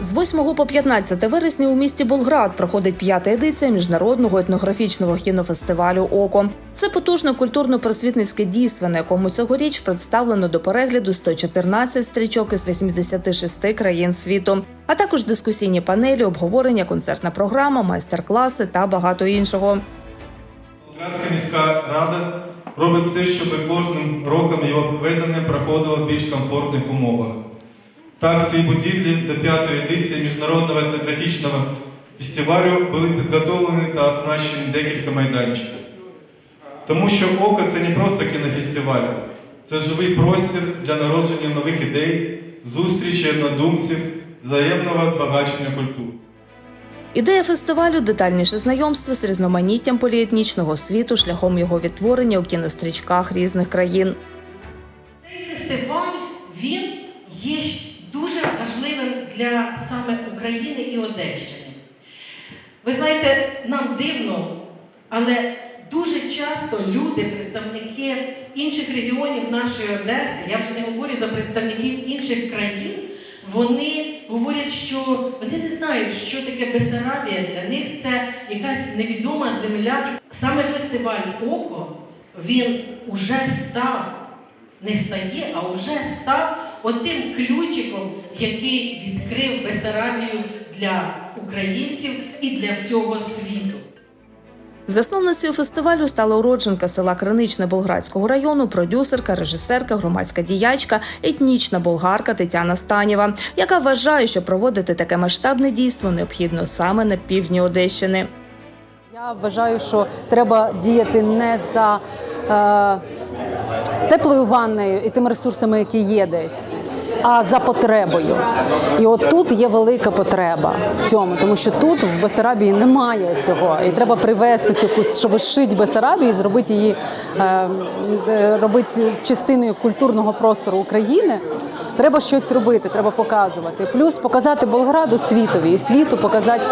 З 8 по 15 вересня у місті Болград проходить п'ята едиція міжнародного етнографічного кінофестивалю Око. Це потужне культурно-просвітницьке дійство, на якому цьогоріч представлено до перегляду 114 стрічок із 86 країн світу, а також дискусійні панелі, обговорення, концертна програма, майстер-класи та багато іншого. Болградська міська рада робить все, щоб кожним роком його проведення проходило в більш комфортних умовах. Так, в цій будівлі до п'ятої едиції міжнародного етнографічного фестивалю були підготовлені та оснащені декілька майданчиків. Тому що око це не просто кінофестиваль, це живий простір для народження нових ідей, зустрічі однодумців, взаємного збагачення культур. Ідея фестивалю детальніше знайомство з різноманіттям поліетнічного світу шляхом його відтворення у кінострічках різних країн. Цей фестиваль він є для саме України і Одещини. Ви знаєте, нам дивно, але дуже часто люди, представники інших регіонів нашої Одеси, я вже не говорю за представників інших країн, вони говорять, що вони не знають, що таке Бесарабія. Для них це якась невідома земля. Саме фестиваль Око він уже став не стає, а вже став отим ключиком, який відкрив Бесарабію для українців і для всього світу. Засновницею фестивалю стала уродженка села Криничне Болградського району, продюсерка, режисерка, громадська діячка, етнічна болгарка Тетяна Станєва, яка вважає, що проводити таке масштабне дійство необхідно саме на півдні Одещини. Я вважаю, що треба діяти не за е, теплою ванною і тими ресурсами, які є десь, а за потребою. І от тут є велика потреба в цьому, тому що тут в Бесарабії немає цього. І треба привести цю щоб шити Бесарабію зробити її е, е, робити частиною культурного простору України. Треба щось робити, треба показувати. Плюс показати Болграду світові і світу показати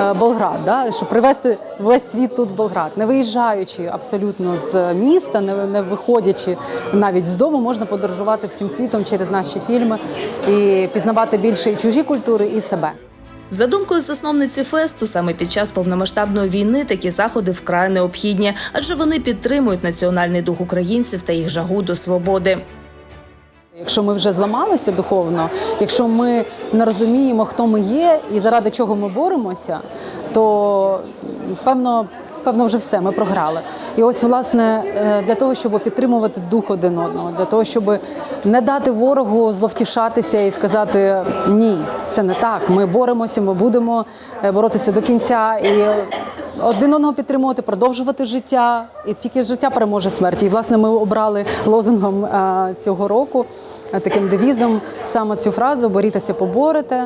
е, Болград, да? щоб привести весь світ тут в Болград, не виїжджаючи абсолютно з міста, не виходячи навіть з дому, можна подорожувати всім світом через наші фільми і пізнавати більше і чужі культури, і себе. За думкою засновниці фесту, саме під час повномасштабної війни такі заходи вкрай необхідні, адже вони підтримують національний дух українців та їх жагу до свободи. Якщо ми вже зламалися духовно, якщо ми не розуміємо, хто ми є і заради чого ми боремося, то певно, певно, вже все, ми програли. І ось, власне, е, для того, щоб підтримувати дух один одного, для того, щоб не дати ворогу зловтішатися і сказати ні, це не так. Ми боремося, ми будемо е, боротися до кінця і один одного підтримувати, продовжувати життя, і тільки життя переможе смерть. І власне ми обрали лозунгом е, цього року таким девізом саме цю фразу Борітеся, поборете.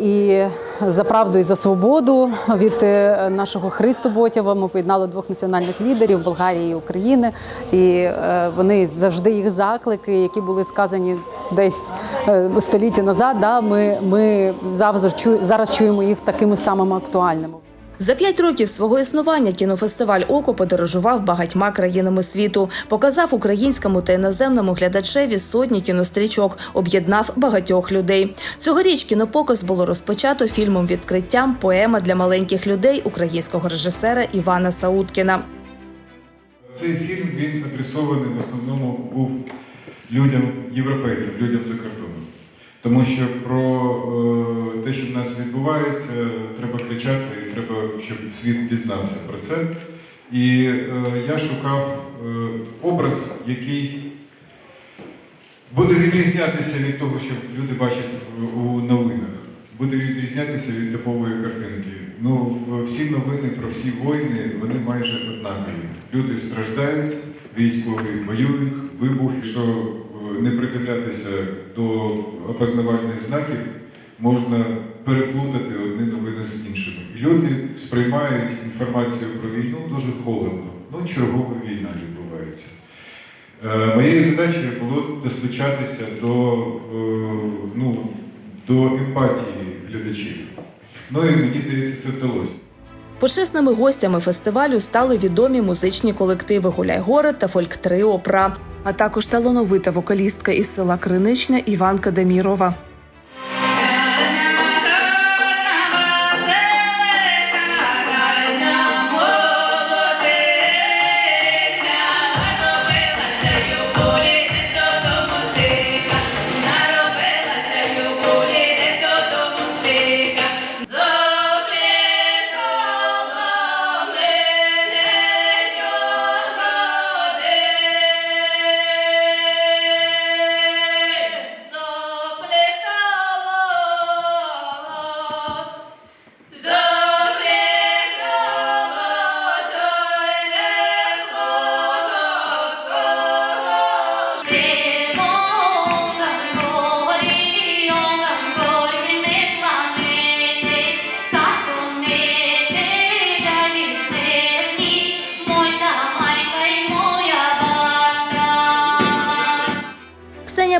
І за правду і за свободу від е, нашого Христу Ботєва ми поєднали двох національних лідерів Болгарії і України. І е, вони завжди їх заклики, які були сказані десь е, століття назад. Да, ми, ми завжди зараз чуємо їх такими самими актуальними. За п'ять років свого існування кінофестиваль Око подорожував багатьма країнами світу, показав українському та іноземному глядачеві сотні кінострічок, об'єднав багатьох людей. Цьогоріч кінопоказ було розпочато фільмом відкриттям Поема для маленьких людей українського режисера Івана Сауткіна. Цей фільм він адресований в основному був людям, європейцям, людям за кордоном. Тому що про е, те, що в нас відбувається, треба кричати, треба, щоб світ дізнався про це. І е, я шукав е, образ, який буде відрізнятися від того, що люди бачать у новинах. Буде відрізнятися від типової картинки. Ну, всі новини про всі війни, вони майже однакові. Люди страждають, військові воюють, вибух. Якщо е, не придивлятися до опознавальних знаків, можна переплутати одні новини з іншими. І люди сприймають інформацію про війну дуже холодно. Ну, чергова війна відбувається. Е, Моєю задачею було достучатися до, е, ну, до емпатії глядачів. Ну і мені здається, це вдалося. Почесними гостями фестивалю стали відомі музичні колективи Гуляй-Город та фольк-трио Пра, а також талановита вокалістка із села Криничне Іванка Демірова.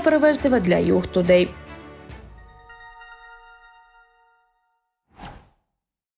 Ксенія для Юг Тудей.